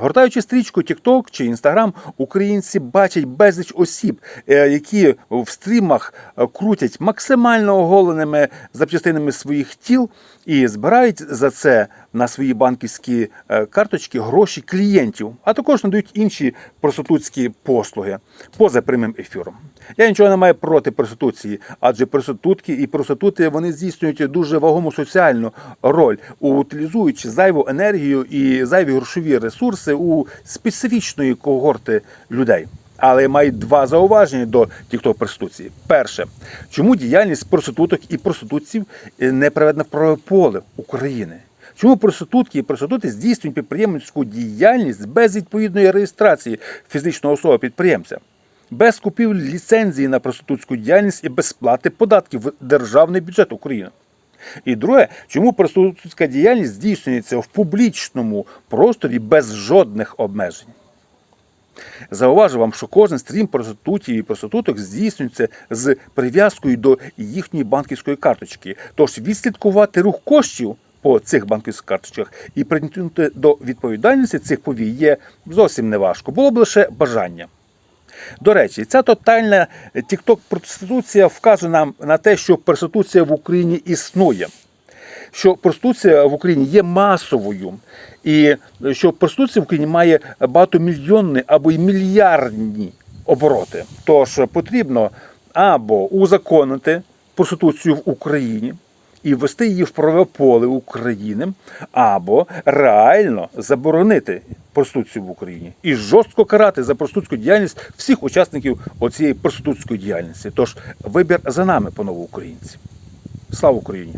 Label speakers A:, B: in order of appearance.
A: Гортаючи стрічку TikTok чи Instagram, українці бачать безліч осіб, е, які в стрімах е, крутять максимально оголеними запчастинами своїх тіл і збирають за це на свої банківські е, карточки гроші клієнтів, а також надають інші проститутські послуги поза прямим ефіром. Я нічого не маю проти проституції, адже проститутки і проститути вони здійснюють дуже вагому соціальну роль, утилізуючи зайву енергію і зайві грошові ресурси у специфічної когорти людей. Але мають два зауваження до тікток проституції. Перше, чому діяльність проституток і проститутців е, не приведена в правове поле України? Чому проститутки і проститути здійснюють підприємницьку діяльність без відповідної реєстрації фізичного особи підприємця? Без купівлі ліцензії на проститутську діяльність і без сплати податків в державний бюджет України. І друге, чому проститутська діяльність здійснюється в публічному просторі без жодних обмежень? Зауважу вам, що кожен стрім проститутів і проституток здійснюється з прив'язкою до їхньої банківської карточки. Тож відслідкувати рух коштів по цих банківських карточках і притягнути до відповідальності цих повій є зовсім неважко. Було б лише бажання. До речі, ця тотальна тікток проституція вказує нам на те, що проституція в Україні існує. Що проституція в Україні є масовою, і що проституція в Україні має багатомільйонні або й мільярдні обороти. Тож потрібно або узаконити проституцію в Україні і ввести її в правове поле України, або реально заборонити проституцію в Україні і жорстко карати за простуцьку діяльність всіх учасників оцієї простуцької діяльності. Тож вибір за нами, панове українці. Слава Україні!